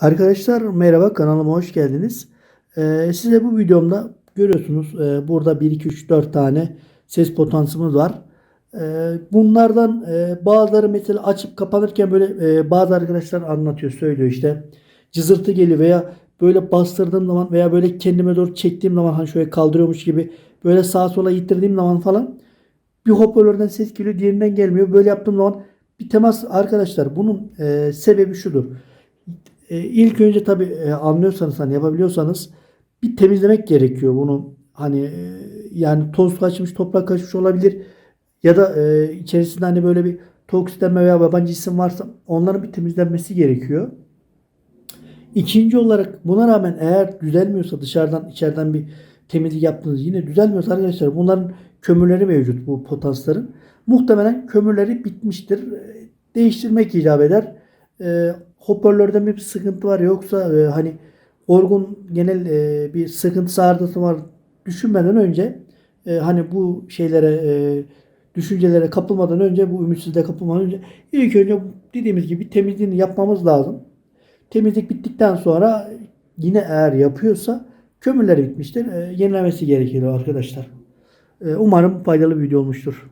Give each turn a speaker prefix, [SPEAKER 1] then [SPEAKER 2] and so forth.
[SPEAKER 1] Arkadaşlar merhaba kanalıma hoş geldiniz. Ee, size bu videomda görüyorsunuz e, burada 1 2 3 4 tane ses potansımız var. Ee, bunlardan e, bazıları mesela açıp kapanırken böyle e, bazı arkadaşlar anlatıyor söylüyor işte cızırtı geliyor veya böyle bastırdığım zaman veya böyle kendime doğru çektiğim zaman hani şöyle kaldırıyormuş gibi böyle sağa sola ittirdiğim zaman falan bir hoparlörden ses geliyor diğerinden gelmiyor. Böyle yaptığım zaman bir temas arkadaşlar bunun e, sebebi şudur. E, ilk önce tabii e, anlıyorsanız hani yapabiliyorsanız bir temizlemek gerekiyor bunu. Hani e, yani toz kaçmış, toprak kaçmış olabilir ya da e, içerisinde hani böyle bir toksitlenme veya yabancı cisim varsa onların bir temizlenmesi gerekiyor. İkinci olarak buna rağmen eğer düzelmiyorsa dışarıdan içeriden bir temizlik yaptınız yine düzelmiyorsa arkadaşlar bunların kömürleri mevcut bu potansların. Muhtemelen kömürleri bitmiştir. E, Değiştirmek icap eder. E, hoparlörde bir sıkıntı var yoksa e, hani orgun genel e, bir sıkıntı arızası var düşünmeden önce e, hani bu şeylere e, düşüncelere kapılmadan önce bu ümitsizliğe kapılmadan önce ilk önce dediğimiz gibi temizliğini yapmamız lazım. Temizlik bittikten sonra yine eğer yapıyorsa kömürleri bitmiştir. E, yenilemesi gerekiyor arkadaşlar. E, umarım faydalı bir video olmuştur.